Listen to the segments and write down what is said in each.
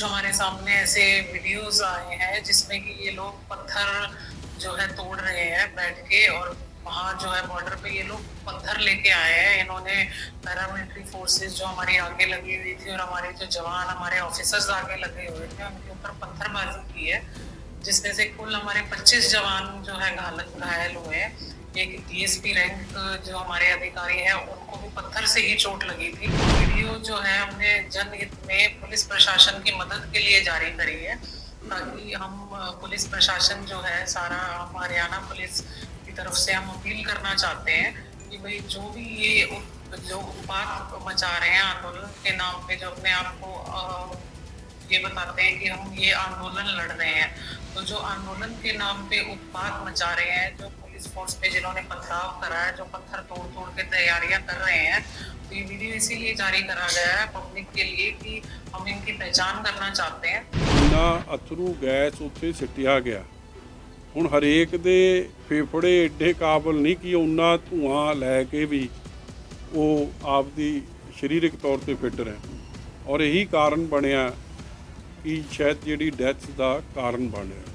कुछ हमारे सामने ऐसे वीडियोस आए हैं जिसमें कि ये लोग पत्थर जो है तोड़ रहे हैं बैठ के और वहाँ जो है बॉर्डर पे ये लोग पत्थर लेके आए हैं। इन्होंने पैरामिलिट्री फोर्सेस जो हमारी आगे लगी हुई थी और हमारे जो जवान, हमारे ऑफिसर्स आगे लगे हुए थे, उनके ऊपर पत्थरबाजी की है, जिसमें से कुल हमारे 25 जवान जो है घायल हुए हैं। एक डीएसपी रैंक जो हमारे अधिकारी हैं, उनको भी पत्थर से ही चोट लगी थी। वीडियो जो है, हमने जनहित में पुलिस प्रशासन की मदद के लिए जारी करी है, ताकि हम पुलिस प्रशासन जो है, सारा हम हरियाणा पुलिस की तरफ़ से हम अपील करना चाहते हैं कि भाई, जो भी ये जो उत्पात मचा रहे हैं आंदोलन के नाम पे, जो अपने आप को ये बताते हैं कि हम ये आंदोलन लड़ रहे हैं तो जो आंदोलन के नाम पे उत्पात मचा रहे हैं, जो पुलिस फोर्स पे जिन्होंने पथराव करा है जो पत्थर तोड़ तोड़ के तैयारियां कर रहे हैं तो ये वीडियो इसीलिए जारी करा गया है पब्लिक के लिए कि हम इनकी पहचान करना चाहते हैं ਇੰਨਾ ਅਥਰੂ ਗੈਸ ਉੱਥੇ ਸਿੱਟਿਆ ਗਿਆ ਹੁਣ ਹਰੇਕ ਦੇ ਫੇਫੜੇ ਏਡੇ ਕਾਬਲ ਨਹੀਂ ਕਿ ਉਹਨਾਂ ਧੂਆਂ ਲੈ ਕੇ ਵੀ ਉਹ ਆਪਦੀ ਸਰੀਰਕ ਤੌਰ ਤੇ ਫਿੱਟ ਰਹਿਣ ਔਰ ਇਹੀ ਕਾਰਨ ਬਣਿਆ ਕਿ ਸ਼ਾਇਦ ਜਿਹੜੀ ਡੈਥ ਦਾ ਕਾਰਨ ਬਣਿਆ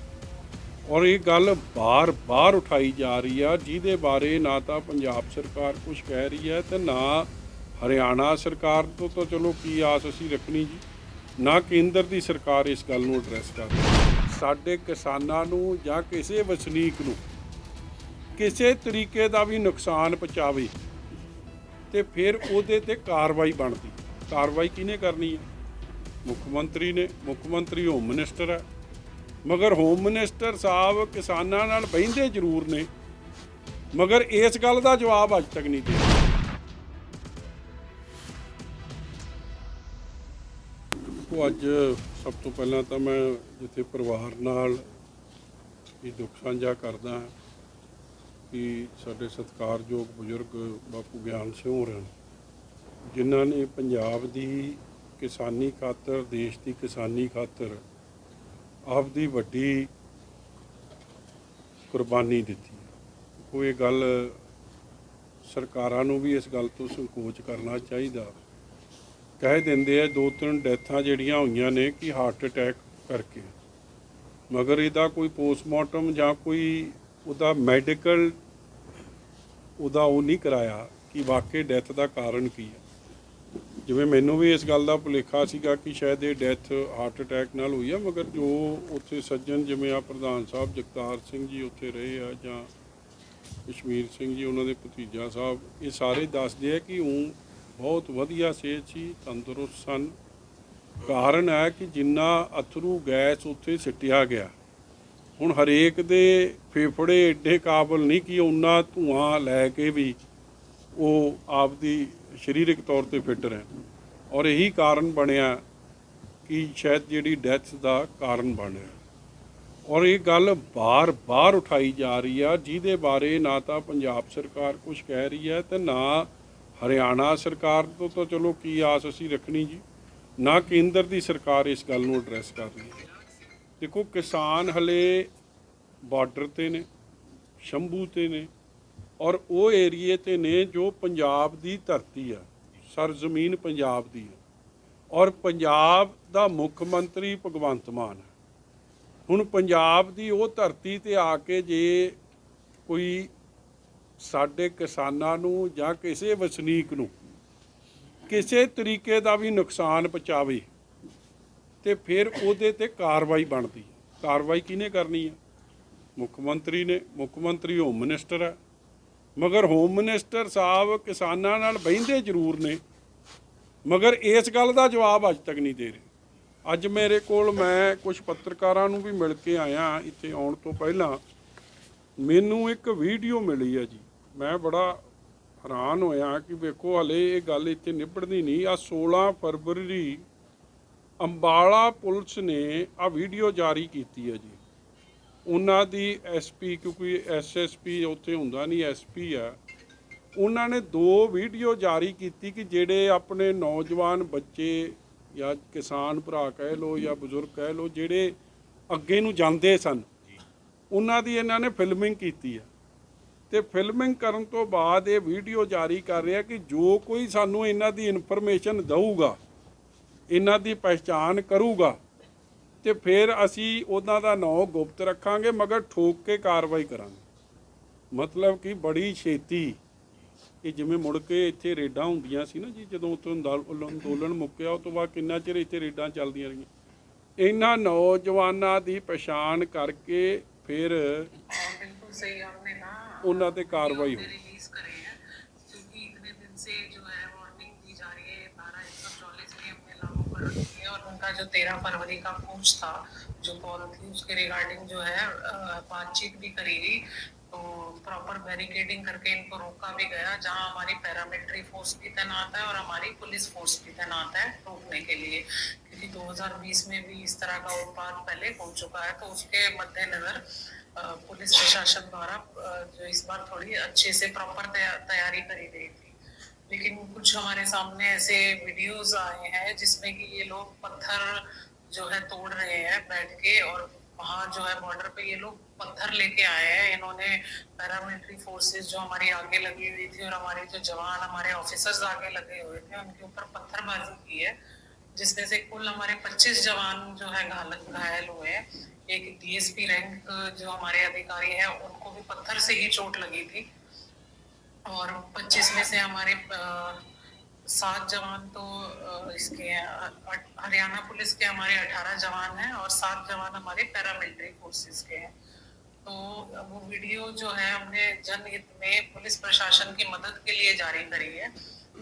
ਔਰ ਇਹ ਗੱਲ ਬਾਰ-ਬਾਰ ਉਠਾਈ ਜਾ ਰਹੀ ਆ, ਜਿਹਦੇ ਬਾਰੇ ਨਾ ਤਾਂ ਪੰਜਾਬ ਸਰਕਾਰ ਕੁਝ ਕਹਿ ਰਹੀ ਹੈ ਤੇ ਨਾ ਹਰਿਆਣਾ ਸਰਕਾਰ ਤੋਂ ਤਾਂ ਚਲੋ ਕੀ ਆਸ ਅਸੀਂ ਰੱਖਣੀ ਜੀ, ਨਾ ਕੇਂਦਰ ਦੀ ਸਰਕਾਰ ਇਸ ਗੱਲ ਨੂੰ ਐਡਰੈਸ ਕਰ ਸਾਡੇ ਕਿਸਾਨਾਂ ਨੂੰ ਜਾਂ ਕਿਸੇ ਵਸਨੀਕ ਨੂੰ ਕਿਸੇ ਤਰੀਕੇ ਦਾ ਵੀ ਨੁਕਸਾਨ ਪਹੁੰਚਾਵੇ ਤੇ ਫਿਰ ਉਹਦੇ ਤੇ ਕਾਰਵਾਈ ਬਣਦੀ। ਕਾਰਵਾਈ ਕਿਹਨੇ ਕਰਨੀ ਹੈ? ਮੁੱਖ ਮੰਤਰੀ ਨੇ, ਮੁੱਖ ਮੰਤਰੀ ਹੋਮ ਮਿਨਿਸਟਰ ਹੈ। ਮਗਰ ਹੋਮ ਮਿਨਿਸਟਰ ਸਾਹਿਬ ਕਿਸਾਨਾਂ ਨਾਲ ਬਹਿੰਦੇ ਜ਼ਰੂਰ ਨੇ। ਮਗਰ ਇਸ ਗੱਲ ਦਾ ਜਵਾਬ ਅੱਜ ਤੱਕ ਨਹੀਂ ਦੇ ਉਹ ਅੱਜ ਸਭ ਤੋਂ ਪਹਿਲਾਂ ਤਾਂ ਮੈਂ ਜਿੱਥੇ ਪਰਿਵਾਰ ਨਾਲ ਇਹ ਦੁੱਖ ਸਾਂਝਾ ਕਰਦਾ ਹਾਂ ਕਿ ਸਾਡੇ ਸਤਿਕਾਰਯੋਗ ਬਜ਼ੁਰਗ ਬਾਪੂ ਗਿਆਨ ਸਿੰਘ ਹੋਰਾਂ ਨੇ, ਜਿਨ੍ਹਾਂ ਨੇ ਪੰਜਾਬ ਦੀ ਕਿਸਾਨੀ ਖਾਤਰ ਦੇਸ਼ ਦੀ ਕਿਸਾਨੀ ਖਾਤਰ ਆਪਦੀ ਵੱਡੀ ਕੁਰਬਾਨੀ ਦਿੱਤੀ ਕੋਈ ਗੱਲ ਸਰਕਾਰਾਂ ਨੂੰ ਵੀ ਇਸ ਗੱਲ ਤੋਂ ਸੰਕੋਚ ਕਰਨਾ ਚਾਹੀਦਾ। ਕਹਿ ਦਿੰਦੇ ਆ, ਦੋ ਤਿੰਨ ਡੈਥਾਂ ਜਿਹੜੀਆਂ ਹੋਈਆਂ ਨੇ ਕਿ ਹਾਰਟ ਅਟੈਕ ਕਰਕੇ। ਮਗਰ ਇਹਦਾ ਕੋਈ ਪੋਸਟਮਾਰਟਮ ਜਾਂ ਕੋਈ ਉਹਦਾ ਮੈਡੀਕਲ ਉਹਦਾ ਉਹ ਨਹੀਂ ਕਰਾਇਆ ਕਿ ਵਾਕਈ ਡੈਥ ਦਾ ਕਾਰਨ ਕੀ ਹੈ। ਜਿਵੇਂ ਮੈਨੂੰ ਵੀ ਇਸ ਗੱਲ ਦਾ ਭੁਲੇਖਾ ਸੀਗਾ ਕਿ ਸ਼ਾਇਦ ਇਹ ਡੈਥ ਹਾਰਟ ਅਟੈਕ ਨਾਲ ਹੋਈ ਆ, ਮਗਰ ਜੋ ਉੱਥੇ ਸੱਜਣ ਜਿਵੇਂ ਆ ਪ੍ਰਧਾਨ ਸਾਹਿਬ ਜਗਤਾਰ ਸਿੰਘ ਜੀ ਉੱਥੇ ਰਹੇ ਆ ਜਾਂ ਕਸ਼ਮੀਰ ਸਿੰਘ ਜੀ, ਉਹਨਾਂ ਦੇ ਭਤੀਜਾ ਸਾਹਿਬ, ਇਹ ਸਾਰੇ ਦੱਸਦੇ ਆ ਕਿ ਉਹ ਬਹੁਤ ਵਧੀਆ ਸਿਹਤ ਸੀ, ਤੰਦਰੁਸਤ ਸਨ। ਕਾਰਨ ਹੈ ਕਿ ਜਿੰਨਾ ਅਥਰੂ ਗੈਸ ਉੱਥੇ ਸਿੱਟਿਆ ਗਿਆ, ਹੁਣ ਹਰੇਕ ਦੇ ਫੇਫੜੇ ਏਡੇ ਕਾਬਲ ਨਹੀਂ ਕਿ ਉਹਨਾਂ ਧੂਆਂ ਲੈ ਕੇ ਵੀ ਉਹ ਆਪਦੀ ਸਰੀਰਕ ਤੌਰ ਤੇ ਫਿੱਟ ਰਹਿਣ। ਔਰ ਇਹੀ ਕਾਰਨ ਬਣਿਆ ਕਿ ਸ਼ਾਇਦ ਜਿਹੜੀ ਡੈਥ ਦਾ ਕਾਰਨ ਬਣਿਆ ਔਰ ਇਹ ਗੱਲ ਬਾਰ-ਬਾਰ ਉਠਾਈ ਜਾ ਰਹੀ ਆ, ਜਿਹਦੇ ਬਾਰੇ ਨਾ ਤਾਂ ਪੰਜਾਬ ਸਰਕਾਰ ਕੁਝ ਕਹਿ ਰਹੀ ਹੈ ਤੇ ਨਾ ਹਰਿਆਣਾ ਸਰਕਾਰ ਤੋਂ ਤਾਂ ਚਲੋ ਕੀ ਆਸ ਅਸੀਂ ਰੱਖਣੀ ਜੀ। ਨਾ ਕੇਂਦਰ ਦੀ ਸਰਕਾਰ ਇਸ ਗੱਲ ਨੂੰ ਐਡਰੈਸ ਕਰ ਰਹੀ ਹੈ। ਦੇਖੋ ਕਿਸਾਨ ਹਲੇ ਬਾਰਡਰ ਤੇ ਨੇ, ਸ਼ੰਭੂ ਤੇ ਨੇ ਔਰ ਉਹ ਏਰੀਏ ਤੇ ਨੇ ਜੋ ਪੰਜਾਬ ਦੀ ਧਰਤੀ ਆ, ਸਰਜ਼ਮੀਨ ਪੰਜਾਬ ਦੀ ਹੈ ਔਰ ਪੰਜਾਬ ਦਾ ਮੁੱਖ ਮੰਤਰੀ ਭਗਵੰਤ ਮਾਨ ਹੈ ਹੁਣ ਪੰਜਾਬ ਦੀ ਉਹ ਧਰਤੀ ਤੇ ਆ ਕੇ ਜੇ ਕੋਈ ਸਾਡੇ ਕਿਸਾਨਾਂ ਨੂੰ ਜਾਂ ਕਿਸੇ ਵਸਨੀਕ ਨੂੰ ਕਿਸੇ ਤਰੀਕੇ ਦਾ ਵੀ ਨੁਕਸਾਨ ਪਹੁੰਚਾਵੇ, ਤੇ ਫਿਰ ਉਹਦੇ ਤੇ ਕਾਰਵਾਈ ਬਣਦੀ ਕਾਰਵਾਈ ਕਿਹਨੇ ਕਰਨੀ ਹੈ ਮੁੱਖ ਮੰਤਰੀ ਨੇ, ਮੁੱਖ ਮੰਤਰੀ ਹੋਮ ਮਿਨਿਸਟਰ ਹੈ ਮਗਰ ਹੋਮ ਮਿਨਿਸਟਰ ਸਾਹਿਬ ਕਿਸਾਨਾਂ ਨਾਲ ਬਹਿੰਦੇ ਜ਼ਰੂਰ ਨੇ। ਮਗਰ ਇਸ ਗੱਲ ਦਾ ਜਵਾਬ ਅੱਜ ਤੱਕ ਨਹੀਂ ਦੇ ਰਹੇ। ਅੱਜ ਮੇਰੇ ਕੋਲ ਮੈਂ ਕੁਝ ਪੱਤਰਕਾਰਾਂ ਨੂੰ ਵੀ ਮਿਲ ਕੇ ਆਇਆ ਇੱਥੇ ਆਉਣ ਤੋਂ ਪਹਿਲਾਂ। ਮੈਨੂੰ ਇੱਕ ਵੀਡੀਓ ਮਿਲੀ ਹੈ ਜੀ। ਮੈਂ ਬੜਾ ਹੈਰਾਨ ਹੋਇਆ ਕਿ ਵੇਖੋ, ਹਲੇ ਇਹ ਗੱਲ ਇੱਥੇ ਨਿਬੜਦੀ ਨਹੀਂ। ਆ 16 ਫਰਵਰੀ ਅੰਬਾਲਾ ਪੁਲਿਸ ਨੇ ਆ ਵੀਡੀਓ ਜਾਰੀ ਕੀਤੀ ਹੈ ਜੀ। ਉਹਨਾਂ ਦੀ ਐਸਪੀ ਕਿਉਂਕਿ ਐਸਐਸਪੀ ਉੱਥੇ ਹੁੰਦਾ ਨਹੀਂ ਐਸਪੀ ਆ। ਉਹਨਾਂ ਨੇ ਦੋ ਵੀਡੀਓ ਜਾਰੀ ਕੀਤੀ ਕਿ ਜਿਹੜੇ ਆਪਣੇ ਨੌਜਵਾਨ ਬੱਚੇ ਜਾਂ ਕਿਸਾਨ ਭਰਾ ਕਹਿ ਲੋ ਜਾਂ ਬਜ਼ੁਰਗ ਕਹਿ ਲੋ ਜਿਹੜੇ ਅੱਗੇ ਨੂੰ ਜਾਂਦੇ ਸਨ। ਉਹਨਾਂ ਦੀ ਇਹਨਾਂ ਨੇ ਫਿਲਮਿੰਗ ਕੀਤੀ ਹੈ ਤੇ ਫਿਲਮਿੰਗ ਕਰਨ ਤੋਂ ਬਾਅਦ ਇਹ ਵੀਡੀਓ ਜਾਰੀ ਕਰ ਰਿਹਾ ਕਿ ਜੋ ਕੋਈ ਸਾਨੂੰ ਇਹਨਾਂ ਦੀ ਇਨਫੋਰਮੇਸ਼ਨ ਦਊਗਾ, ਇਹਨਾਂ ਦੀ ਪਛਾਣ ਕਰੂਗਾ ਤੇ ਫਿਰ ਅਸੀਂ ਉਹਨਾਂ ਦਾ ਨਾਂ ਗੁਪਤ ਰੱਖਾਂਗੇ ਮਗਰ ਠੋਕ ਕੇ ਕਾਰਵਾਈ ਕਰਾਂਗੇ। ਮਤਲਬ ਕਿ ਬੜੀ ਛੇਤੀ। ਇਹ ਜਿਵੇਂ ਮੁੜ ਕੇ ਇੱਥੇ ਰੇਡਾਂ ਹੁੰਦੀਆਂ ਸੀ ਨਾ ਜੀ ਜਦੋਂ ਉਤੋਂ ਅੰਦੋਲਨ ਮੁੱਕਿਆ ਉਸ ਤੋਂ ਬਾਅਦ ਕਿੰਨਾ ਚਿਰ ਇੱਥੇ ਰੇਡਾਂ ਚੱਲਦੀਆਂ ਰਹੀਆਂ। ਇਹਨਾਂ ਨੌਜਵਾਨਾਂ ਦੀ ਪਛਾਣ ਕਰਕੇ ਫਿਰ ਉਹਨਾਂ ਤੇ ਕਾਰਵਾਈ ਹੋਈ। कर रखी है और उनका जो तेरह फरवरी का पूछ था, जो कॉल थी, उसके रिगार्डिंग जो है बातचीत भी करी गई। तो प्रॉपर बैरिकेडिंग करके इनको रोका भी गया, जहाँ हमारी पैरामिलिट्री फोर्स भी तैनात है और हमारी पुलिस फोर्स भी तैनात है रोकने के लिए। क्योंकि 2020 में भी इस तरह का उत्पाद पहले हो चुका है तो उसके मद्देनजर पुलिस प्रशासन द्वारा जो इस बार थोड़ी अच्छे से प्रॉपर तैयारी करी गई थी। लेकिन कुछ हमारे सामने ऐसे वीडियोस आए हैं जिसमें कि ये लोग पत्थर जो है तोड़ रहे हैं बैठ के और वहाँ जो है बॉर्डर पे ये लोग पत्थर लेके आए हैं। इन्होंने पैरामिलिट्री फोर्सेस जो हमारी आगे लगी हुई थी और हमारे जो जवान, हमारे ऑफिसर्स आगे लगे हुए थे, उनके ऊपर पत्थरबाजी की है, जिसमें से कुल हमारे 25 जवान जो है घायल हुए हैं। एक डीएसपी रैंक जो हमारे अधिकारी हैं, उनको भी पत्थर से ही चोट लगी थी। और 25 में से हमारे सात जवान तो इसके हरियाणा पुलिस के हमारे 18 जवान हैं और सात जवान हमारे पैरामिलिट्री फोर्सेस के हैं। तो वो वीडियो जो है हमने जनहित में पुलिस प्रशासन की मदद के लिए जारी करी है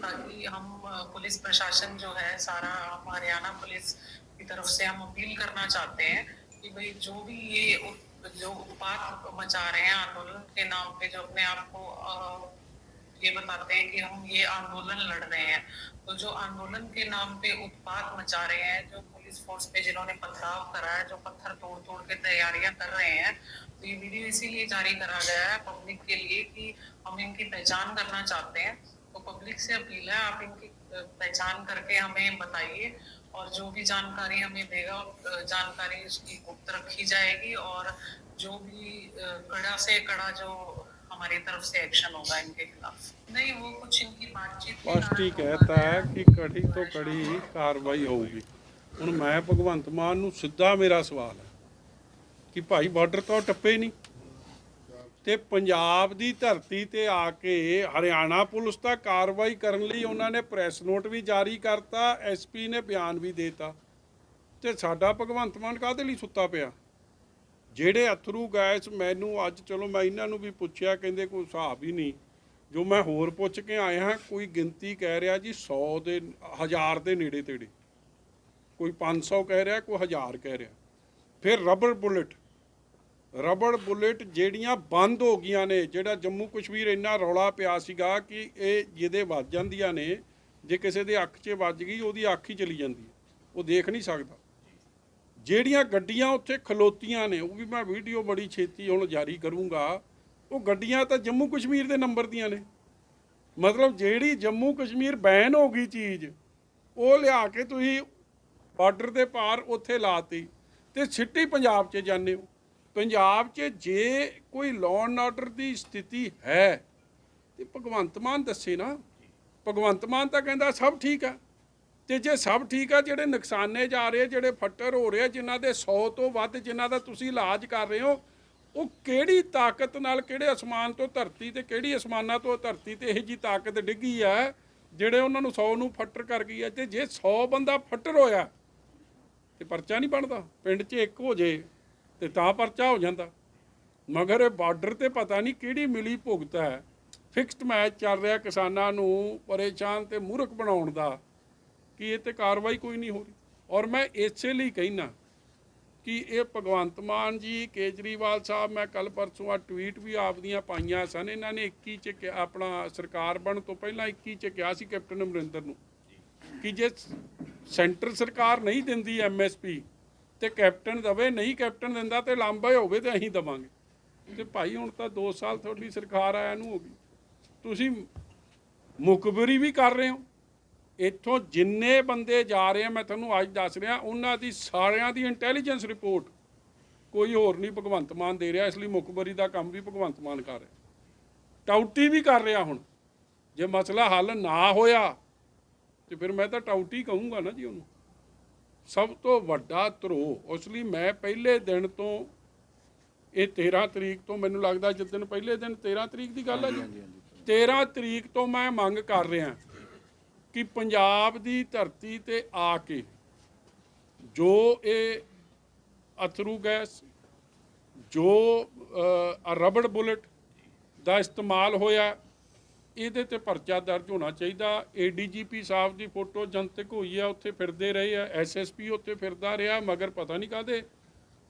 ताकि हम पुलिस प्रशासन जो है सारा हम हरियाणा पुलिस की तरफ़ से हम अपील करना चाहते हैं कि भाई जो भी ये जो उत्पात मचा रहे हैं आंदोलन के नाम पे जो अपने आप को ये बताते हैं कि हम ये आंदोलन लड़ रहे हैं। तो जो आंदोलन के नाम पे उत्पात मचा रहे हैं, जो पुलिस फोर्स पे जिन्होंने पथराव करा है, जो पत्थर तोड़ तोड़ के तैयारियाँ कर रहे हैं तो ये वीडियो इसीलिए जारी करा गया है पब्लिक के लिए कि हम इनकी पहचान करना चाहते हैं। तो पब्लिक से अपील है, आप इनकी पहचान करके हमें बताइए और जो भी जानकारी हमें देगा जानकारी उसकी गुप्त रखी जाएगी और जो भी कड़ा से कड़ा जो हमारी तरफ से एक्शन होगा इनके खिलाफ नहीं वो कुछ इनकी बातचीत के ਫਸਟ ਹੀ कारण ਕਹਿਤਾ होगा ਹੈ ਕਿ ਕੜੀ ਤੋਂ ਕੜੀ ਕਾਰਵਾਈ ਹੋਊਗੀ ਹੁਣ ਮੈਂ ਭਗਵੰਤ ਮਾਨ ਨੂੰ ਸਿੱਧਾ ਮੇਰਾ ਸਵਾਲ ਹੈ ਕਿ ਭਾਈ ਬਾਰਡਰ ਤੋਂ ਟੱਪੇ ਨਹੀਂ ਤੇ ਪੰਜਾਬ ਦੀ ਧਰਤੀ ਤੇ ਆ ਕੇ ਹਰਿਆਣਾ ਪੁਲਿਸ ਤਾਂ ਕਾਰਵਾਈ ਕਰਨ ਲਈ ਉਹਨਾਂ ਨੇ ਪ੍ਰੈਸ ਨੋਟ ਵੀ ਜਾਰੀ ਕਰਤਾ ਐਸਪੀ ਨੇ ਬਿਆਨ ਵੀ ਦੇਤਾ ਤੇ ਸਾਡਾ ਭਗਵੰਤ ਮਾਨ ਕਾਹਦੇ ਲਈ ਸੁੱਤਾ ਪਿਆ ਜਿਹੜੇ ਅਥਰੂ ਗੈਸ ਮੈਨੂੰ ਅੱਜ, ਚਲੋ ਮੈਂ ਇਹਨਾਂ ਨੂੰ ਵੀ ਪੁੱਛਿਆ, ਕਹਿੰਦੇ ਕੋਈ ਹਿਸਾਬ ਹੀ ਨਹੀਂ। ਜੋ ਮੈਂ ਹੋਰ ਪੁੱਛ ਕੇ ਆਇਆ ਹਾਂ, ਕੋਈ ਗਿਣਤੀ ਕਹਿ ਰਿਹਾ ਜੀ 100 ਦੇ 1000 ਦੇ ਨੇੜੇ ਤੇੜੇ। ਕੋਈ 500 ਕਹਿ ਰਿਹਾ, ਕੋਈ 1000 ਕਹਿ ਰਿਹਾ। ਫਿਰ ਰਬੜ ਬੁਲੇਟ ਰਬੜ ਬੁਲਟ ਜਿਹੜੀਆਂ ਬੰਦ ਹੋ ਗਈਆਂ ਨੇ, ਜਿਹੜਾ ਜੰਮੂ ਕਸ਼ਮੀਰ ਇੰਨਾ ਰੌਲਾ ਪਿਆ ਸੀਗਾ ਕਿ ਇਹ ਜਿਹਦੇ ਵੱਜ ਜਾਂਦੀਆਂ ਨੇ, ਜੇ ਕਿਸੇ ਦੇ ਅੱਖ 'ਚ ਵੱਜ ਗਈ, ਉਹਦੀ ਅੱਖ ਹੀ ਚਲੀ ਜਾਂਦੀ ਉਹ ਦੇਖ ਨਹੀਂ ਸਕਦਾ। ਜਿਹੜੀਆਂ ਗੱਡੀਆਂ ਉੱਥੇ ਖਲੋਤੀਆਂ ਨੇ, ਉਹ ਵੀ ਮੈਂ ਵੀਡੀਓ ਬੜੀ ਛੇਤੀ ਹੁਣ ਜਾਰੀ ਕਰੂੰਗਾ। ਉਹ ਗੱਡੀਆਂ ਤਾਂ ਜੰਮੂ ਕਸ਼ਮੀਰ ਦੇ ਨੰਬਰ ਦੀਆਂ ਨੇ। ਮਤਲਬ ਜਿਹੜੀ ਜੰਮੂ ਕਸ਼ਮੀਰ ਬੈਨ ਹੋ ਗਈ ਚੀਜ਼, ਉਹ ਲਿਆ ਕੇ ਤੁਸੀਂ ਬਾਰਡਰ ਦੇ ਪਾਰ ਉੱਥੇ ਲਾਤੀ ਤੇ ਸਿੱਟੀ ਪੰਜਾਬ 'ਚ ਜਾਂਦੇ ਹੋ। ਪੰਜਾਬ 'ਚ ਜੇ ਕੋਈ ਲਾਅ ਐਂਡ ਆਰਡਰ ਦੀ ਸਥਿਤੀ ਹੈ, ਤੇ ਭਗਵੰਤ ਮਾਨ ਦੱਸੇ ਨਾ। ਭਗਵੰਤ ਮਾਨ ਤਾਂ ਕਹਿੰਦਾ ਸਭ ਠੀਕ ਆ। ਤੇ ਜੇ ਸਭ ਠੀਕ ਆ ਜਿਹੜੇ ਨੁਕਸਾਨੇ ਜਾ ਰਹੇ ਜਿਹੜੇ ਫੱਟਰ ਹੋ ਰਹੇ ਆ, ਜਿਨ੍ਹਾਂ ਦੇ 100 ਤੋਂ ਵੱਧ ਜਿਨ੍ਹਾਂ ਦਾ ਤੁਸੀਂ ਇਲਾਜ ਕਰ ਰਹੇ ਹੋ ਉਹ ਕਿਹੜੀ ਤਾਕਤ ਨਾਲ ਕਿਹੜੇ ਅਸਮਾਨ ਤੋਂ ਧਰਤੀ ਤੇ ਕਿਹੜੀ ਅਸਮਾਨਾਂ ਤੋਂ ਧਰਤੀ ਤੇ ਇਹ ਜੀ ਤਾਕਤ ਡਿੱਗੀ ਆ ਜਿਹੜੇ ਉਹਨਾਂ ਨੂੰ 100 ਨੂੰ ਫੱਟਰ ਕਰ ਗਈ ਆ ਤੇ ਜੇ 100 ਬੰਦਾ ਫੱਟਰ ਹੋਇਆ ਤੇ ਪਰਚਾ ਨਹੀਂ ਬਣਦਾ। ਪਿੰਡ 'ਚ ਇੱਕ ਹੋ ਜੇ ਤੇ ਤਾਂ ਪਰਚਾ ਹੋ ਜਾਂਦਾ। ਮਗਰ ਇਹ ਬਾਰਡਰ ਤੇ ਪਤਾ ਨਹੀਂ ਕਿਹੜੀ ਮਿਲੀ ਭੁਗਤ ਹੈ। ਫਿਕਸਡ ਮੈਚ ਚੱਲ ਰਿਹਾ ਕਿਸਾਨਾਂ ਨੂੰ ਪਰੇਸ਼ਾਨ ਤੇ ਮੂਰਖ ਬਣਾਉਣ ਦਾ। ਕਿ ਇਹ ਤੇ ਕਾਰਵਾਈ ਕੋਈ ਨਹੀਂ ਹੋ ਰਹੀ। ਔਰ ਮੈਂ ਇਸੇ ਲਈ ਕਹਿਣਾ ਕਿ ਇਹ ਭਗਵੰਤ ਮਾਨ ਜੀ, ਕੇਜਰੀਵਾਲ ਸਾਹਿਬ, ਮੈਂ ਕੱਲ ਪਰਸੋਂ ਆ ਟਵੀਟ ਵੀ ਆਪਦੀਆਂ ਪਾਈਆਂ ਸਨ। ਇਹਨਾਂ ਨੇ 21 ਚ ਕਿਹਾ- ਆਪਣਾ ਸਰਕਾਰ ਬਣਨ ਤੋਂ ਪਹਿਲਾਂ 21 ਚ ਕਿਹਾ ਸੀ ਕੈਪਟਨ ਅਮਰਿੰਦਰ ਨੂੰ ਕਿ ਜੇ ਸੈਂਟਰ ਸਰਕਾਰ ਨਹੀਂ ਦਿੰਦੀ ਐਮਐਸਪੀ ਤੇ ਕੈਪਟਨ ਦਵੇ, ਨਹੀਂ ਕੈਪਟਨ ਦਿੰਦਾ ਤੇ ਲਾਂਬਾ ਹੋਵੇ ਤੇ ਅਸੀਂ ਦਵਾਂਗੇ। ਤੇ ਭਾਈ, ਹੁਣ ਤਾਂ 2 ਸਾਲ ਤੁਹਾਡੀ ਸਰਕਾਰ ਆਇਆ ਨੂੰ ਹੋ ਗਈ। ਤੁਸੀਂ ਮੁਖਬਰੀ ਵੀ ਕਰ ਰਹੇ ਹੋ। ਇੱਥੋਂ ਜਿੰਨੇ ਬੰਦੇ ਜਾ ਰਹੇ ਆ ਮੈਂ ਤੁਹਾਨੂੰ ਅੱਜ ਦੱਸ ਰਿਹਾ ਉਹਨਾਂ ਦੀ ਸਾਰਿਆਂ ਦੀ ਇੰਟੈਲੀਜੈਂਸ ਰਿਪੋਰਟ ਕੋਈ ਹੋਰ ਨਹੀਂ ਭਗਵੰਤ ਮਾਨ ਦੇ ਰਿਹਾ ਇਸ ਲਈ ਮੁਖਬਰੀ ਦਾ ਕੰਮ ਵੀ ਭਗਵੰਤ ਮਾਨ ਕਰ ਰਿਹਾ। ਟਾਊਟੀ ਵੀ ਕਰ ਰਿਹਾ ਹੁਣ। ਜੇ ਮਸਲਾ ਹੱਲ ਨਾ ਹੋਇਆ ਤੇ ਫਿਰ ਮੈਂ ਤਾਂ ਟਾਊਟੀ ਕਹੂੰਗਾ ਨਾ ਜੀ ਉਹਨੂੰ। ਸਭ ਤੋਂ ਵੱਡਾ ਧਰੋ ਉਸ ਲਈ ਮੈਂ ਪਹਿਲੇ ਦਿਨ ਤੋਂ ਇਹ 13 ਤਰੀਕ ਤੋਂ ਮੈਨੂੰ ਲੱਗਦਾ ਜਿੱਦਣ ਪਹਿਲੇ ਦਿਨ 13 ਤਰੀਕ ਦੀ ਗੱਲ ਹੈ ਜੀ। 13 ਤਰੀਕ ਤੋਂ ਮੈਂ ਮੰਗ ਕਰ ਰਿਹਾ। ਕਿ ਪੰਜਾਬ ਦੀ ਧਰਤੀ ਤੇ ਆ ਕੇ ਜੋ ਇਹ ਅਥਰੂ ਗੈਸ, ਜੋ ਰਬੜ ਬੁਲਟ ਦਾ ਇਸਤੇਮਾਲ ਹੋਇਆ, ਇਹਦੇ ਤੇ ਪਰਚਾ ਦਰਜ ਹੋਣਾ ਚਾਹੀਦਾ। ਏਡੀਜੀਪੀ ਸਾਹਿਬ ਦੀ ਫੋਟੋ ਜਨਤਕ ਹੋਈ ਆ, ਉੱਥੇ ਫਿਰਦੇ ਰਹੇ ਆ ਐਸਐਸਪੀ ਉੱਥੇ ਫਿਰਦਾ ਰਿਹਾ, ਮਗਰ ਪਤਾ ਨਹੀਂ ਕਾਦੇ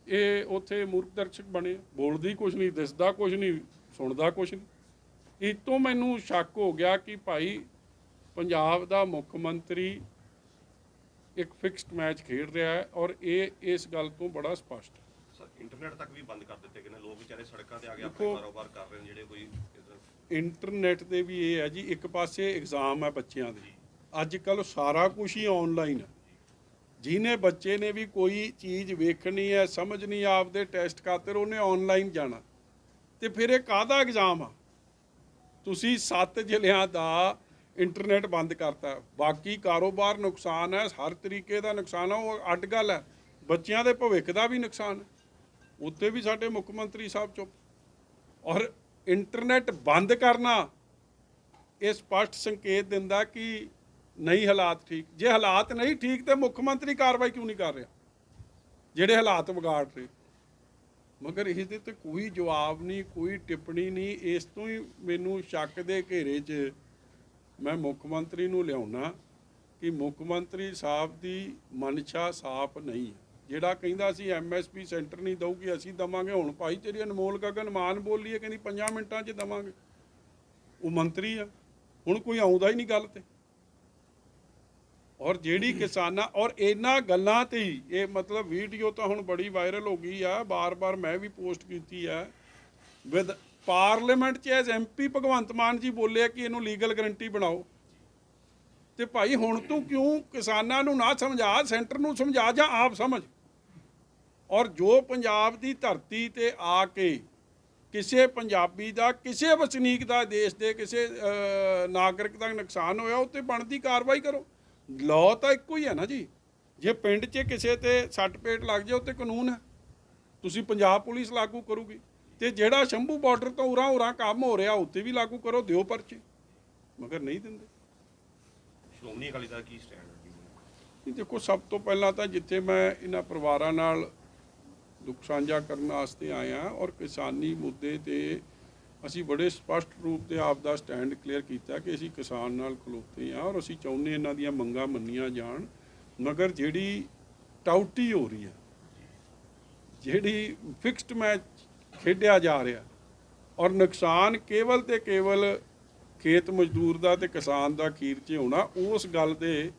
ਇਹ ਉੱਥੇ ਮੂਰਖ ਦਰਸ਼ਕ ਬਣੇ। ਬੋਲਦੀ ਕੁਝ ਨਹੀਂ, ਦਿਸਦਾ ਕੁਝ ਨਹੀਂ, ਸੁਣਦਾ ਕੁਝ ਨਹੀਂ। ਇਹ ਤੋਂ ਮੈਨੂੰ ਸ਼ੱਕ ਹੋ ਗਿਆ ਕਿ ਭਾਈ ਪੰਜਾਬ ਦਾ ਮੁੱਖ ਮੰਤਰੀ ਇੱਕ ਫਿਕਸਡ ਮੈਚ ਖੇਡ ਰਿਹਾ ਹੈ ਔਰ ਇਹ ਇਸ ਗੱਲ ਤੋਂ ਬੜਾ ਸਪਸ਼ਟ ਹੈ। ਸਰ ਇੰਟਰਨੈਟ ਤੱਕ ਵੀ ਬੰਦ ਕਰ ਦਿੱਤੇ ਗਏ ਨੇ। ਲੋਕ ਵਿਚਾਰੇ ਸੜਕਾਂ ਤੇ ਆ ਕੇ ਆਪਣੇ ਕਾਰੋਬਾਰ ਕਰ ਰਹੇ ਨੇ ਜਿਹੜੇ ਕੋਈ ਇੰਟਰਨੈਟ ਦੇ ਵੀ ਇਹ ਹੈ ਜੀ ਇੱਕ ਪਾਸੇ ਐਗਜ਼ਾਮ ਹੈ ਬੱਚਿਆਂ ਦੇ। ਅੱਜ ਕੱਲ ਸਾਰਾ ਕੁਝ ਹੀ ਆਨਲਾਈਨ ਹੈ। ਜਿਹਨੇ ਬੱਚੇ ਨੇ ਵੀ ਕੋਈ ਚੀਜ਼ ਵੇਖਣੀ ਹੈ ਸਮਝਣੀ ਆਪਦੇ ਟੈਸਟ ਖਾਤਰ ਉਹਨੇ ਆਨਲਾਈਨ ਜਾਣਾ। ਤੇ ਫਿਰ ਇਹ ਕਾਹਦਾ ਐਗਜ਼ਾਮ ਆ? ਤੁਸੀਂ ਸੱਤ ਜ਼ਿਲ੍ਹਿਆਂ ਦਾ ਇੰਟਰਨੈਟ ਬੰਦ ਕਰਤਾ। ਬਾਕੀ ਕਾਰੋਬਾਰ ਨੁਕਸਾਨ ਹੈ, ਹਰ ਤਰੀਕੇ ਦਾ ਨੁਕਸਾਨ ਹੈ, ਉਹ ਅੱਡ ਗੱਲ ਹੈ। ਬੱਚਿਆਂ ਦੇ ਭਵਿੱਖ ਦਾ ਵੀ ਨੁਕਸਾਨ ਹੈ। ਉੱਤੇ ਵੀ ਸਾਡੇ ਮੁੱਖ ਮੰਤਰੀ ਸਾਹਿਬ ਚੁੱਪ। ਔਰ ਇੰਟਰਨੈਟ ਬੰਦ ਕਰਨਾ, ਇਹ ਸਪਸ਼ਟ ਸੰਕੇਤ ਦਿੰਦਾ ਕਿ ਨਹੀਂ ਹਾਲਾਤ ਠੀਕ। ਜੇ ਹਾਲਾਤ ਨਹੀਂ ਠੀਕ ਤੇ ਮੁੱਖ ਮੰਤਰੀ ਕਾਰਵਾਈ ਕਿਉਂ ਨਹੀਂ ਕਰ ਰਿਹਾ? ਜਿਹੜੇ ਹਾਲਾਤ ਵਿਗਾੜ ਰਹੇ। ਮਗਰ ਇਸ ਦੇ ਤੇ ਕੋਈ ਜਵਾਬ ਨਹੀਂ, ਕੋਈ ਟਿੱਪਣੀ ਨਹੀਂ। ਇਸ ਤੋਂ ਹੀ ਮੈਨੂੰ ਸ਼ੱਕ ਦੇ ਘੇਰੇ 'ਚ ਮੈਂ ਮੁੱਖ ਮੰਤਰੀ ਨੂੰ ਲਿਆਉਣਾ ਕਿ ਮੁੱਖ ਮੰਤਰੀ ਸਾਹਿਬ ਦੀ ਮਨਸ਼ਾ ਸਾਫ਼ ਨਹੀਂ ਹੈ। ਜਿਹੜਾ ਕਹਿੰਦਾ ਸੀ ਐਮਐਸਪੀ ਸੈਂਟਰ ਨਹੀਂ ਦਊਗੀ, ਅਸੀਂ ਦਵਾਂਗੇ। ਹੁਣ ਭਾਈ ਤੇਰੀ ਅਨਮੋਲ ਗਗਨ ਮਾਨ ਬੋਲੀ ਹੈ, ਕਹਿੰਦੀ 5 ਮਿੰਟਾਂ 'ਚ ਦਵਾਂਗੇ। ਉਹ ਮੰਤਰੀ ਆ। ਹੁਣ ਕੋਈ ਆਉਂਦਾ ਹੀ ਨਹੀਂ ਗੱਲ ਤੇ। ਔਰ ਜਿਹੜੀ ਕਿਸਾਨਾਂ ਔਰ ਇਹਨਾਂ ਗੱਲਾਂ ਤੇ ਹੀ ਇਹ ਮਤਲਬ ਵੀਡੀਓ ਤਾਂ ਹੁਣ ਬੜੀ ਵਾਇਰਲ ਹੋ ਗਈ ਆ। ਬਾਰ-ਬਾਰ ਮੈਂ ਵੀ ਪੋਸਟ ਕੀਤੀ ਆ। ਵਿਦ ਪਾਰਲੀਮੈਂਟ 'ਚ ਐਜ਼ ਐਮਪੀ ਭਗਵੰਤ ਮਾਨ ਜੀ ਬੋਲਿਆ ਕਿ ਇਹਨੂੰ ਲੀਗਲ ਗਰੰਟੀ ਬਣਾਓ। ਤੇ ਭਾਈ ਹੁਣ ਤੂੰ ਕਿਉਂ ਕਿਸਾਨਾਂ ਨੂੰ ਨਾ ਸਮਝਾ, ਸੈਂਟਰ ਨੂੰ ਸਮਝਾ ਜਾਂ ਆਪ ਸਮਝ? ਔਰ ਜੋ ਪੰਜਾਬ ਦੀ ਧਰਤੀ ਤੇ ਆ ਕੇ ਕਿਸੇ ਪੰਜਾਬੀ ਦਾ, ਕਿਸੇ ਵਸਨੀਕ ਦਾ ਦੇਸ਼ ਦੇ ਕਿਸੇ ਨਾਗਰਿਕ ਦਾ ਨੁਕਸਾਨ ਹੋਇਆ, ਉਹ ਤੇ ਬਣਦੀ ਕਾਰਵਾਈ ਕਰੋ। ਲਾਅ ਤਾਂ ਇੱਕੋ ਹੀ ਹੈ ਨਾ ਜੀ। ਜੇ ਪਿੰਡ 'ਚ ਕਿਸੇ ਤੇ ਸੱਟ ਪੇਟ ਲੱਗ ਜਾਏ, ਉਹ ਤੇ ਕਾਨੂੰਨ ਹੈ ਤੁਸੀਂ ਪੰਜਾਬ ਪੁਲਿਸ ਲਾਗੂ ਕਰੂਗੀ। ਤੇ ਜਿਹੜਾ ਸ਼ੰਭੂ ਬਾਰਡਰ ਤੋਂ ਉਰਾਂ ਉਰਾਂ ਕੰਮ ਹੋ ਰਿਹਾ ਉੱਤੇ ਵੀ ਲਾਗੂ ਕਰੋ ਦਿਓ ਪਰਚੇ। ਮਗਰ ਨਹੀਂ ਦਿੰਦੇ। ਸ਼੍ਰੋਮਣੀ ਅਕਾਲੀ ਦਲ ਕੀ ਸਟੈਂਡ ਦੇਖੋ ਸਭ ਤੋਂ ਪਹਿਲਾਂ ਤਾਂ ਜਿੱਥੇ ਮੈਂ ਇਹਨਾਂ ਪਰਿਵਾਰਾਂ ਨਾਲ ਦੁੱਖ ਸਾਂਝਾ ਕਰਨ ਵਾਸਤੇ ਆਇਆ ਔਰ ਕਿਸਾਨੀ ਮੁੱਦੇ ਤੇ ਅਸੀਂ ਬੜੇ ਸਪਸ਼ਟ ਰੂਪ ਤੇ ਆਪ ਦਾ ਸਟੈਂਡ ਕਲੀਅਰ ਕੀਤਾ ਕਿ ਅਸੀਂ ਕਿਸਾਨ ਨਾਲ ਖਲੋਤੇ ਹਾਂ ਔਰ ਅਸੀਂ ਚਾਹੁੰਦੇ ਇਹਨਾਂ ਦੀਆਂ ਮੰਗਾਂ ਮੰਨੀਆਂ ਜਾਣ। ਮਗਰ ਜਿਹੜੀ ਟਾਊਟੀ ਹੋ ਰਹੀ ਹੈ ਜਿਹੜੀ ਫਿਕਸਡ ਮੈਚ ਖੇਡਿਆ ਜਾ ਰਿਹਾ। ਔਰ ਨੁਕਸਾਨ ਕੇਵਲ ਤੇ ਕੇਵਲ ਖੇਤ ਮਜ਼ਦੂਰ ਦਾ ਤੇ ਕਿਸਾਨ ਦਾ ਖੀਰ 'ਚ ਹੋਣਾ, ਉਸ ਗੱਲ ਦੇ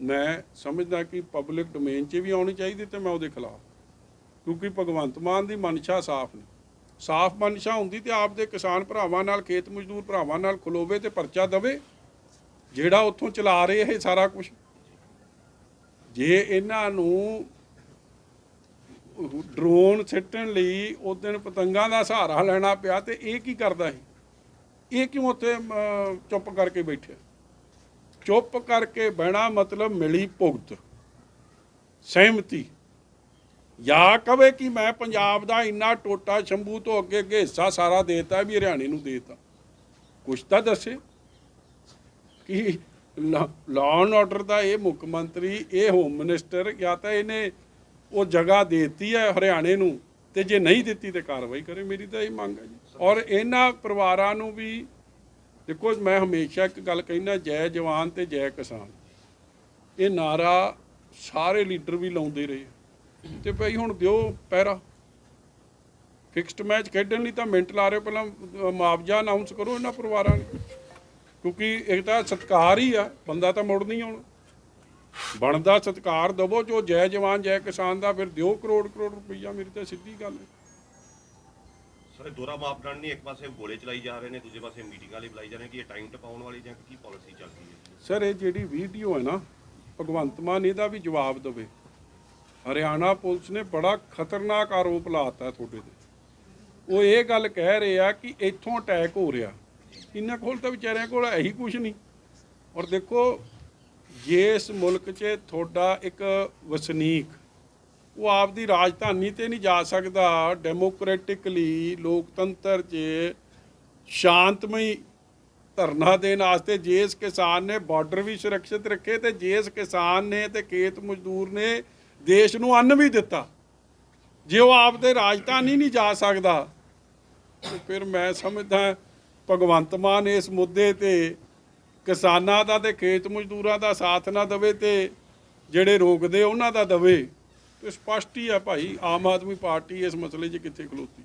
ਮੈਂ ਸਮਝਦਾ ਕਿ ਪਬਲਿਕ ਡੋਮੇਨ 'ਚ ਵੀ ਆਉਣੀ ਚਾਹੀਦੀ ਤੇ ਮੈਂ ਉਹਦੇ ਖਿਲਾਫ। ਕਿਉਂਕਿ ਭਗਵੰਤ ਮਾਨ ਦੀ ਮਨਸ਼ਾ ਸਾਫ਼ ਨਹੀਂ ਸਾਫ਼ ਮਨਸ਼ਾ ਹੁੰਦੀ ਤੇ ਆਪਦੇ ਕਿਸਾਨ ਭਰਾਵਾਂ ਨਾਲ, ਖੇਤ ਮਜ਼ਦੂਰ ਭਰਾਵਾਂ ਨਾਲ ਖਲੋਵੇ ਤੇ ਪਰਚਾ ਦਵੇ, ਜਿਹੜਾ ਉੱਥੋਂ ਚਲਾ ਰਹੇ ਇਹ ਸਾਰਾ ਕੁਝ ਜੇ ਇਹਨਾਂ ਨੂੰ ਡਰੋਨ ਸਿੱਟਣ ਲਈ ਉਸ ਦਿਨ ਪਤੰਗਾਂ ਦਾ ਸਹਾਰਾ ਲੈਣਾ ਪਿਆ ਤੇ ਇਹ ਕੀ ਕਰਦਾ ਸੀ? ਇਹ ਕਿਉਂ ਉੱਥੇ ਚੁੱਪ ਕਰਕੇ ਬੈਠਿਆ? ਚੁੱਪ ਕਰਕੇ ਬਹਿਣਾ ਮਤਲਬ ਮਿਲੀ ਭੁਗਤ, ਸਹਿਮਤੀ। ਜਾਂ ਕਵੇ ਕਿ ਮੈਂ ਪੰਜਾਬ ਦਾ ਇੰਨਾ ਟੋਟਾ ਸ਼ੰਭੂ ਤੋਂ ਅੱਗੇ ਅੱਗੇ ਹਿੱਸਾ ਸਾਰਾ ਦੇਤਾ ਵੀ ਹਰਿਆਣੇ ਨੂੰ ਦੇਤਾ। ਕੁਛ ਤਾਂ ਦੱਸੇ ਕਿ ਲਾਅ ਐਂਡ ਆਰਡਰ ਦਾ ਇਹ ਮੁੱਖ ਮੰਤਰੀ, ਇਹ ਹੋਮ ਮਿਨਿਸਟਰ ਜਾਂ ਤਾਂ ਇਹਨੇ ਉਹ ਜਗ੍ਹਾ ਦੇਤੀ ਹੈ ਹਰਿਆਣੇ ਨੂੰ ਤੇ ਜੇ ਨਹੀਂ ਦਿੱਤੀ ਤੇ ਕਾਰਵਾਈ ਕਰੇ ਮੇਰੀ ਤਾਂ ਇਹ ਮੰਗ ਹੈ ਜੀ। ਔਰ ਇਹਨਾਂ ਪਰਿਵਾਰਾਂ ਨੂੰ ਵੀ ਦੇਖੋ ਮੈਂ ਹਮੇਸ਼ਾ ਇੱਕ ਗੱਲ ਕਹਿੰਦਾ ਜੈ ਜਵਾਨ ਤੇ ਜੈ ਕਿਸਾਨ। ਇਹ ਨਾਰਾ ਸਾਰੇ ਲੀਡਰ ਵੀ ਲਾਉਂਦੇ ਰਹੇ। ਤੇ ਭਾਈ ਹੁਣ ਦਿਓ ਪਹਿਰਾ। ਫਿਕਸਡ ਮੈਚ ਖੇਡਣ ਲਈ ਤਾਂ ਮਿੰਟ ਲਾ ਰਹੇ ਹੋ, ਪਹਿਲਾਂ ਮੁਆਵਜ਼ਾ ਅਨਾਉਂਸ ਕਰੋ ਇਹਨਾਂ ਪਰਿਵਾਰਾਂ ਨੂੰ। ਕਿਉਂਕਿ ਇਹ ਤਾਂ ਸਤਕਾਰ ਹੀ ਆ ਬੰਦਾ ਤਾਂ ਮੁੜ ਨਹੀਂ ਆਉਣਾ ਬਣਦਾ ਸਤਕਾਰ ਦਵੋ ਜੋ ਜੈ ਜਵਾਨ ਜੈ ਕਿਸਾਨ ਦਾ ਫਿਰ ਦਿਓ ਕਰੋੜ ਕਰੋੜ ਰੁਪਈਆ ਮੇਰੀ ਤਾਂ ਸਿੱਧੀ ਗੱਲ ਹੈ। ਸਰ ਦੋਰਾ ਮਾਪਦੰਡ ਨਹੀਂ ਇੱਕ ਪਾਸੇ ਗੋਲੇ ਚਲਾਈ ਜਾ ਰਹੇ ਨੇ ਦੂਜੇ ਪਾਸੇ ਮੀਟਿੰਗ ਵਾਲੀ ਬੁਲਾਈ ਜਾ ਰਹੇ ਕਿ ਇਹ ਟਾਈਮ ਟਪਾਉਣ ਵਾਲੀ ਜਾਂ ਕੀ ਪਾਲਿਸੀ ਚੱਲ ਰਹੀ ਹੈ? ਸਰ ਇਹ ਜਿਹੜੀ ਵੀਡੀਓ ਹੈ ਨਾ ਭਗਵੰਤ ਮਾਨ ਇਹਦਾ ਵੀ ਜਵਾਬ ਦੇਵੇ। ਹਰਿਆਣਾ ਪੁਲਿਸ ਨੇ ਬੜਾ ਖਤਰਨਾਕ ਆਰੋਪ ਲਾਤਾ ਤੁਹਾਡੇ ਤੇ। ਉਹ ਇਹ ਗੱਲ ਕਹਿ ਰਹੇ ਆ ਕਿ ਇੱਥੋਂ ਅਟੈਕ ਹੋ ਰਿਹਾ। ਇਹਨਾਂ ਕੋਲ ਤਾਂ ਵਿਚਾਰਿਆਂ ਕੋਲ ਇਹੀ ਕੁਝ ਨਹੀਂ। ਔਰ ਦੇਖੋ ਜੇ ਇਸ ਮੁਲਕ 'ਚ ਤੁਹਾਡਾ ਇੱਕ ਵਸਨੀਕ, ਉਹ ਆਪਦੀ ਰਾਜਧਾਨੀ ਤੇ ਨਹੀਂ ਜਾ ਸਕਦਾ। ਡੈਮੋਕ੍ਰੈਟਿਕਲੀ ਲੋਕਤੰਤਰ 'ਚ ਸ਼ਾਂਤਮਈ ਧਰਨਾ ਦੇਣ ਵਾਸਤੇ ਜੇ ਇਸ ਕਿਸਾਨ ਨੇ ਬਾਰਡਰ ਵੀ ਸੁਰੱਖਿਅਤ ਰੱਖੇ ਤੇ ਜੇ ਇਸ ਕਿਸਾਨ ਨੇ ਤੇ ਖੇਤ ਮਜ਼ਦੂਰ ਨੇ ਦੇਸ਼ ਨੂੰ ਅੰਨ ਵੀ ਦਿੱਤਾ, ਜੇ ਉਹ ਆਪਦੇ ਰਾਜਧਾਨੀ ਨਹੀਂ ਜਾ ਸਕਦਾ, ਤੇ ਫਿਰ ਮੈਂ ਸਮਝਦਾ ਭਗਵੰਤ ਮਾਨ ਇਸ ਮੁੱਦੇ ਤੇ ਕਿਸਾਨਾਂ ਦਾ ਤੇ ਖੇਤ ਮਜ਼ਦੂਰਾਂ ਦਾ ਸਾਥ ਨਾ ਦੇਵੇ ਤੇ ਜਿਹੜੇ ਰੋਕਦੇ ਉਹਨਾਂ ਦਾ ਦੇਵੇ, ਤੇ ਸਪਸ਼ਟ ਹੀ ਆ ਭਾਈ, ਆਮ ਆਦਮੀ ਪਾਰਟੀ ਇਸ ਮਸਲੇ 'ਚ ਕਿੱਥੇ ਖਲੋਤੀ।